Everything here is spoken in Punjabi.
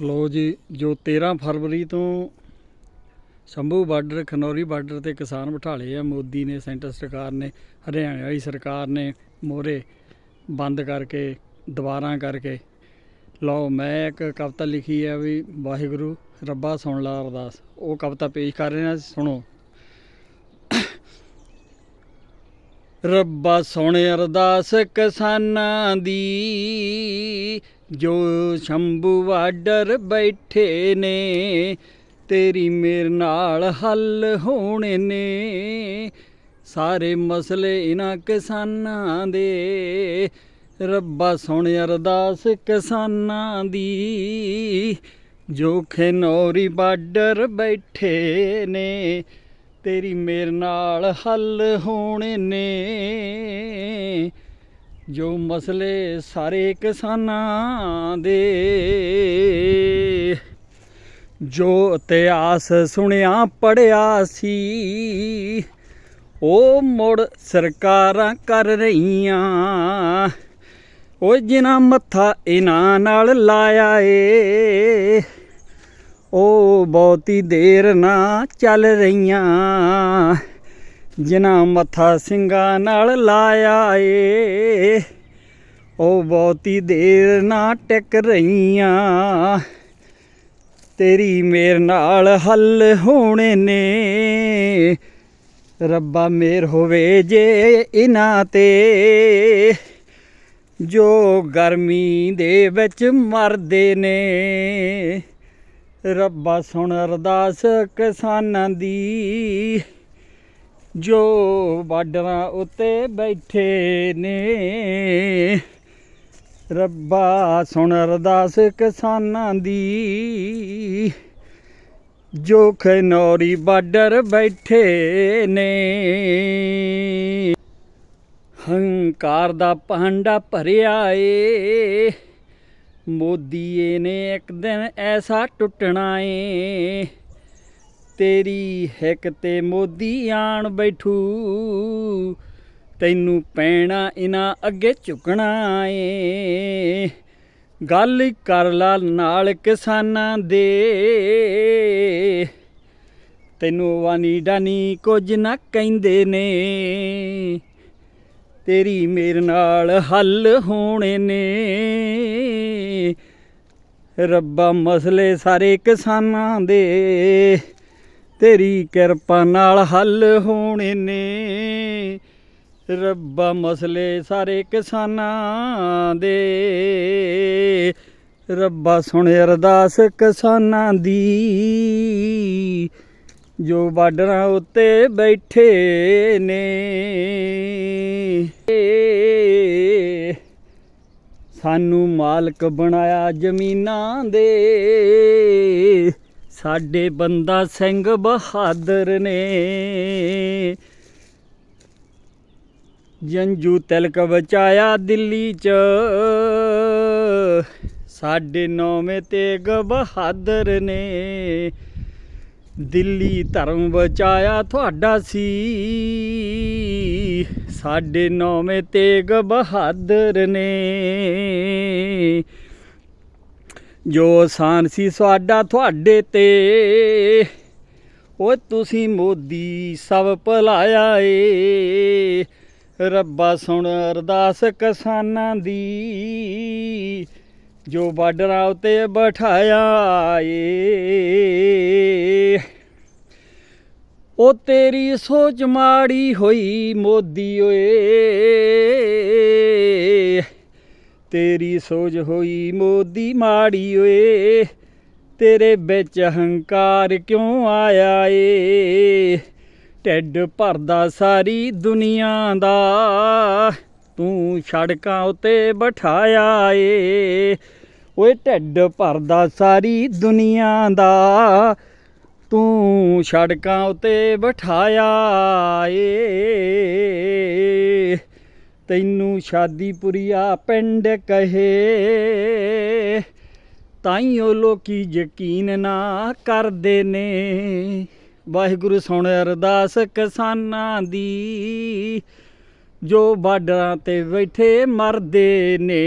ਲੋ ਜੀ, ਜੋ 13 ਫਰਵਰੀ ਤੋਂ ਸ਼ੰਭੂ ਬਾਰਡਰ, ਖਨੌਰੀ ਬਾਰਡਰ ਤੇ ਕਿਸਾਨ ਬਿਠਾਲੇ ਆ, ਮੋਦੀ ਨੇ, ਸੈਂਟਰ ਸਰਕਾਰ ਨੇ, ਹਰਿਆਣਾ ਵਾਲੀ ਸਰਕਾਰ ਨੇ ਮੋਰੇ ਬੰਦ ਕਰਕੇ, ਦੁਬਾਰਾ ਕਰਕੇ। ਲਓ, ਮੈਂ ਇੱਕ ਕਵਿਤਾ ਲਿਖੀ ਹੈ ਵੀ ਵਾਹਿਗੁਰੂ, ਰੱਬਾ ਸੁਣ ਲਾ ਅਰਦਾਸ। ਉਹ ਕਵਿਤਾ ਪੇਸ਼ ਕਰ ਰਹੇ ਹਾਂ ਸੁਣੋ। ਰੱਬਾ ਸੁਣ ਅਰਦਾਸ ਕਿਸਾਨਾਂ ਦੀ ਜੋ ਸ਼ੰਭੂ ਬਾਰਡਰ ਬੈਠੇ ਨੇ, ਤੇਰੀ ਮੇਰੇ ਨਾਲ ਹੱਲ ਹੋਣੇ ਨੇ। ਸਾਰੇ ਮਸਲੇ ਇਹਨਾਂ ਕਿਸਾਨਾਂ ਦੇ, ਰੱਬਾ ਸੁਣ ਅਰਦਾਸ ਕਿਸਾਨਾਂ ਦੀ। ਜੋ ਖਨੌਰੀ ਬਾਰਡਰ ਬੈਠੇ ਨੇ, ਤੇਰੀ ਮੇਰੇ ਨਾਲ ਹੱਲ ਹੋਣੇ ਨੇ। ਜੋ ਮਸਲੇ ਸਾਰੇ ਕਿਸਾਨਾਂ ਦੇ। ਜੋ ਇਤਿਹਾਸ ਸੁਣਿਆ ਪੜਿਆ ਸੀ, ਉਹ ਮੁੜ ਸਰਕਾਰਾਂ ਕਰ ਰਹੀਆਂ। ਉਹ ਜਿਨ੍ਹਾਂ ਮੱਥਾ ਇਹਨਾਂ ਨਾਲ ਲਾਇਆ ਏ, ਉਹ ਬਹੁਤੀ ਦੇਰ ਨਾ ਚੱਲ ਰਹੀਆਂ। ਜਿਨ੍ਹਾਂ ਮੱਥਾ ਸਿੰਘਾਂ ਨਾਲ ਲਾਇਆ ਏ, ਉਹ ਬਹੁਤੀ ਦੇਰ ਨਾ ਟਿਕ ਰਹੀਆਂ। ਤੇਰੀ ਮੇਰੇ ਨਾਲ ਹੱਲ ਹੋਣੇ ਨੇ। ਰੱਬਾ ਮੇਰ ਹੋਵੇ ਜੇ ਇਹਨਾਂ ਤੇ। ਜੋ ਗਰਮੀ ਦੇ ਵਿੱਚ ਮਰਦੇ ਨੇ। ਰੱਬਾ ਸੁਣ ਅਰਦਾਸ ਕਿਸਾਨਾਂ ਦੀ। ਜੋ ਬਾਰਡਰਾਂ ਉੱਤੇ ਬੈਠੇ ਨੇ। ਰੱਬਾ ਸੁਣ ਅਰਦਾਸ ਕਿਸਾਨਾਂ ਦੀ। ਜੋ ਖਨੌਰੀ ਬਾਰਡਰ ਬੈਠੇ ਨੇ। ਹੰਕਾਰ ਦਾ ਭਾਂਡਾ ਭਰਿਆ ਏ। ਮੋਦੀਏ ਨੇ ਇੱਕ ਦਿਨ ਐਸਾ ਟੁੱਟਣਾ ਏ। ਤੇਰੀ ਹਿੱਕ ਤੇ ਮੋਦੀ ਆਣ ਬੈਠੂ। ਤੈਨੂੰ ਪੈਣਾ ਇਹਨਾਂ ਅੱਗੇ ਝੁਕਣਾ ਏ। ਗੱਲ ਕਰ ਲਾ ਨਾਲ ਕਿਸਾਨਾਂ ਦੇ। ਤੈਨੂੰ ਵਾਨੀ ਡਾਨੀ ਕੁਝ ਨਾ ਕਹਿੰਦੇ ਨੇ। ਤੇਰੀ ਮੇਰੇ ਨਾਲ ਹੱਲ ਹੋਣੇ ਨੇ। ਰੱਬਾ ਮਸਲੇ ਸਾਰੇ ਕਿਸਾਨਾਂ ਦੇ। ਤੇਰੀ ਕਿਰਪਾ ਨਾਲ ਹੱਲ ਹੋਣੇ ਨੇ। ਰੱਬਾ ਮਸਲੇ ਸਾਰੇ ਕਿਸਾਨਾਂ ਦੇ। ਰੱਬਾ ਸੁਣ ਅਰਦਾਸ ਕਿਸਾਨਾਂ ਦੀ। ਜੋ ਬਾਰਡਰਾਂ ਉੱਤੇ ਬੈਠੇ ਨੇ। ਸਾਨੂੰ ਮਾਲਕ ਬਣਾਇਆ ਜ਼ਮੀਨਾਂ ਦੇ। ਸਾਡੇ ਬੰਦਾ ਸਿੰਘ ਬਹਾਦਰ ਨੇ। ਜੰਜੂ ਤਿਲਕ ਬਚਾਇਆ ਦਿੱਲੀ ਚ। ਸਾਡੇ ਨੌਵੇਂ ਤੇਗ ਬਹਾਦਰ ਨੇ। ਦਿੱਲੀ ਧਰਮ ਬਚਾਇਆ ਤੁਹਾਡਾ ਸੀ। ਸਾਡੇ ਨੌਵੇਂ ਤੇਗ ਬਹਾਦਰ ਨੇ। ਜੋ ਆਸਾਨ ਸੀ ਸਾਡਾ ਤੁਹਾਡੇ ਤੇ। ਓ ਤੁਸੀਂ ਮੋਦੀ ਸਭ ਭਲਾਇਆ ਏ। ਰੱਬਾ ਸੁਣ ਅਰਦਾਸ ਕਿਸਾਨਾਂ ਦੀ, ਜੋ ਬਾਰਡਰਾਂ ਉਤੇ ਬਿਠਾਇਆ ਏ। ਉਹ ਤੇਰੀ ਸੋਚ ਮਾੜੀ ਹੋਈ ਮੋਦੀ ਓਏ। ਤੇਰੀ ਸੋਚ ਹੋਈ ਮੋਦੀ ਮਾੜੀ ਓਏ, ਤੇਰੇ ਵਿੱਚ ਹੰਕਾਰ ਕਿਉਂ ਆਇਆ ਏ? ਢਿੱਡ ਭਰਦਾ ਸਾਰੀ ਦੁਨੀਆ ਦਾ, ਤੂੰ ਸੜਕਾਂ ਉਤੇ ਬਿਠਾਇਆ ਏ। ਓਏ ਢਿੱਡ ਭਰਦਾ ਸਾਰੀ ਦੁਨੀਆ ਦਾ, ਤੂੰ ਸੜਕਾਂ ਉਤੇ ਬਿਠਾਇਆ ਏ। ਤੈਨੂੰ ਸ਼ਾਦੀਪੁਰੀਆ ਪਿੰਡ ਕਹੇ ਤਾਈਓ ਲੋਕੀ ਯਕੀਨ ਨਾ ਕਰਦੇ ਨੇ। ਵਾਹਿਗੁਰੂ ਸੁਣ ਅਰਦਾਸ ਕਿਸਾਨਾਂ ਦੀ, ਜੋ ਬਾਰਡਰਾਂ ਤੇ ਬੈਠੇ ਮਰਦੇ ਨੇ।